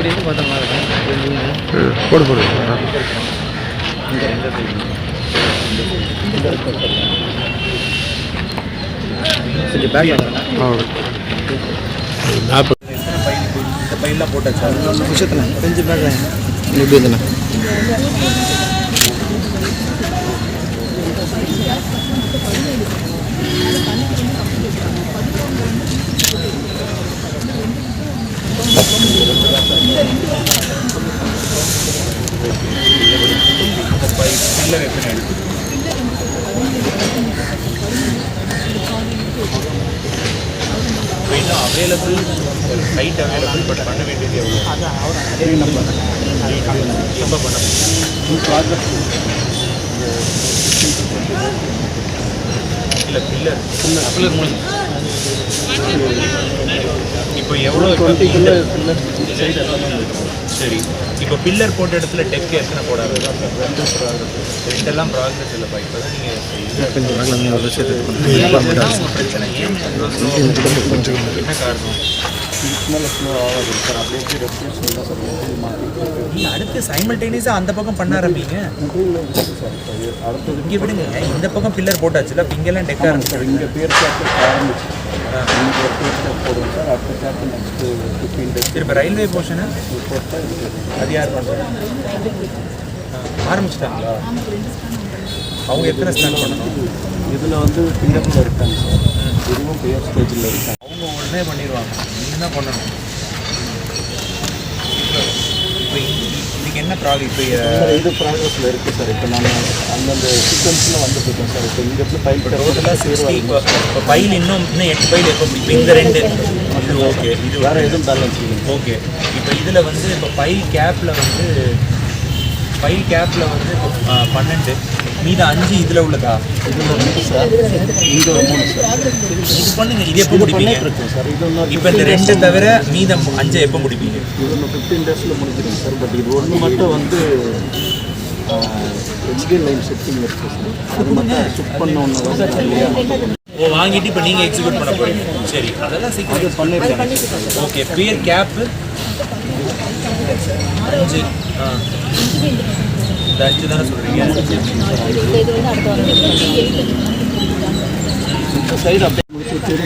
Zero double two போடு போடு. கொஞ்சம் பேக் பையெல்லாம் போட்டாச்சா கொஞ்சம் பேக் எப்படி இருந்தேண்ணா இன்னும் அவைலபிள் சைட் அவைலபிள் பட் பண்ண வேண்டியது எவ்வளோ எப்போ பண்ண இல்லை பில்லர் பில்லர் முடிஞ்சு இப்போ எவ்வளோ இப்போ பில்லர் சரி. இப்போ பில்லர் போட்ட இடத்துல டெக் எத்தனை போடாது ரெண்டெல்லாம் ப்ராசஸ் இல்லைப்பா. இப்போ தான் நீங்கள் பிரச்சனை. ஏன்? என்ன காரணம்? அடுத்து சைமல்டேனியஸாக அந்த பக்கம் பண்ண ஆரம்பிங்க. இங்கே விடுங்க. இந்த பக்கம் பில்லர் போட்டாச்சுல இங்கெல்லாம் டெக்க ஆரம்பிச்சு இங்கே பேர் ஆரம்பிச்சு போடுவோம் சார் அடுத்த சாப்பிட்டு next fifteen days railway portion போட்டால் அது யார் பண்ணுறது? ஆரம்பிச்சிட்டாங்களா? அவங்க எத்தனை ஸ்டார்ட் பண்ணணும்? இதில் வந்து பின்னப்பில் இருக்காங்க சார். இதுவும் பேர் ஸ்டேஜில் இருக்காங்க. அவங்க உடனே பண்ணிடுவாங்க. நீங்கள் தான் பண்ணணும். இப்போ என்ன ப்ராப்ளம் இப்போ சார் இது ப்ராக்ரஸில் இருக்குது சார். இப்போ நான் அந்தந்த சீக்வன்ஸில் வந்துட்டு இருக்கேன் சார். இப்போ இங்கே எப்படி பயன்படுத்த டோட்டலாக சிக்ஸ்டி இப்போ இப்போ பைல் இன்னும் இன்னும் எட்டு பைல் எப்போ இப்போ இந்த ரெண்டு. இது ஓகே இது வேறு எதுவும் பேலன்ஸ் ஓகே இப்போ இதில் வந்து இப்போ ஃபைல் கேப்பில் வந்து ஃபைல் கேப்பில் வந்து பன்னெண்டு. மீத அஞ்சு இதில் உள்ளதா? இதில் வந்து சார். இங்கே ஒரு மூணு சார். இது பண்ணுங்க இது எப்போ முடிப்பீங்க? சார். இது இப்போ இந்த ரெண்டு தவிர மீதம் அஞ்சை எப்போ முடிப்பீங்க? இது இன்னும் ஃபிஃப்டீன் டேஸில் முடிஞ்சிடும் சார் பட் இது ஒன்று மட்டும் வந்து ஹெச்டி லைன் செட்டிங் இருக்குது சார். அது மட்டும் செக் பண்ண ஒன்று வந்து இல்லையா? ஓ வாங்கிட்டு இப்போ நீங்கள் எக்ஸிக்யூட் பண்ண போறீங்க. சரி அதெல்லாம் சீக்கிரம் பண்ணிருக்கேன். ஓகே பியர் கேப்பு அஞ்சு ஆ. இந்த அஞ்சு தானே சொல்கிறீங்க சைடு அப்படியே முடிச்சு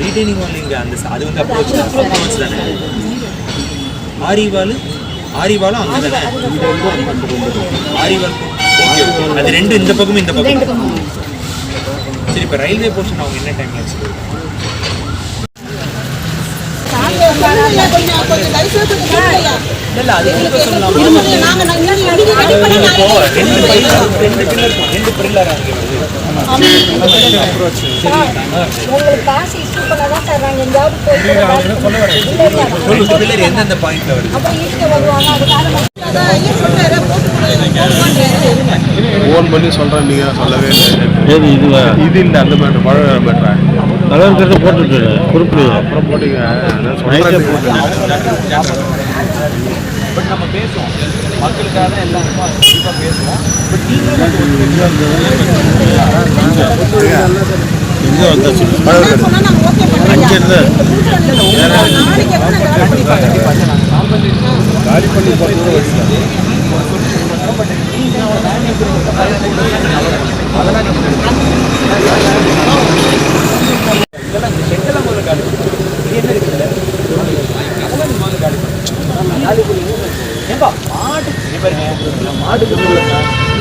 ரீடைனிங் ஒன்லிங்க அந்த அது வந்து அப்ரோச் அப்ரோச் தானே. ஆரிவால் ஆரிவாலும் அங்கே தானே. ஆரிவால் ஓகே ஓகே அது ரெண்டு இந்த பக்கமும் இந்த பக்கம் சரி இப்போ ரயில்வே போர்ஷன் அவங்க என்ன டைம்ல வச்சுருக்காங்க? எந்தெந்த பாயிண்ட்ல வருது அப்புறம் ஈஸ்ட் வருவாங்க அதுக்காக ஃபோன் பண்ணி சொல்கிறேன் நீங்கள் சொல்லவே இல்லை. ஏது இதுவா? இது இல்லை அந்த மேட்ரு பழக மேட்ரா கலர் போட்டுட்டு குறிப்பிடு அப்புறம் போட்டீங்க. பட் நம்ம பேசுவோம். மக்களுக்காக தான் எல்லாருக்கும் கண்டிப்பாக பேசுவோம். பட் இங்கே வந்தாச்சு? அங்கே இருந்து காலி பண்ணி போகிறது இதெல்லாம் இந்த ஷெட்டெல்லாம் முதல்ல காலி இது என்ன இருக்குல்ல அதெல்லாம் முதல்ல காலி பண்ணுங்க ஏன்பா பாருங்க மாட்டுக்கு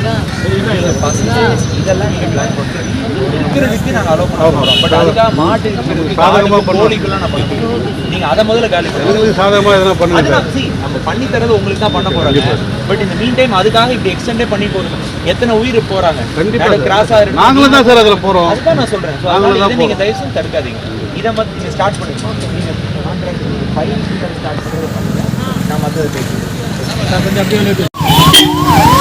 இதெல்லாம் நீங்க பிளான் பண்ணுறீங்க விற்கிறதுக்கு நாங்கள் அலோவ் பண்ண போகிறோம் பட் அதுக்காக மாட்டு சாதகமாக கோழிக்கெல்லாம் நான் பண்ணிக்கிறோம் நீங்கள் அதை முதல்ல காலி பண்ணுங்க சாதகமாக எதனா பண்ணுங்க அது நம்ம பண்ணி தரது உங்களுக்கு தான் பண்ண போறாங்க பட் இந்த மீன் டைம் அதுக்காக இப்படி எக்ஸ்டெண்டே பண்ணி போறோம் எத்தனை உயிர் போகிறாங்க கண்டிப்பா கிராஸ் நாங்களும் தான் சார் அதில் போகிறோம் அதுதான் நான் சொல்கிறேன் ஸோ நாங்களும் அதனால தயவு செஞ்சு தடுக்காதீங்க இதை மட்டும் ஸ்டார்ட் பண்ணுங்க நீங்க கான்ட்ராக்ட் ஸ்டார்ட் பண்ணுறது நான் மற்றது நான் கொஞ்சம் அப்படியே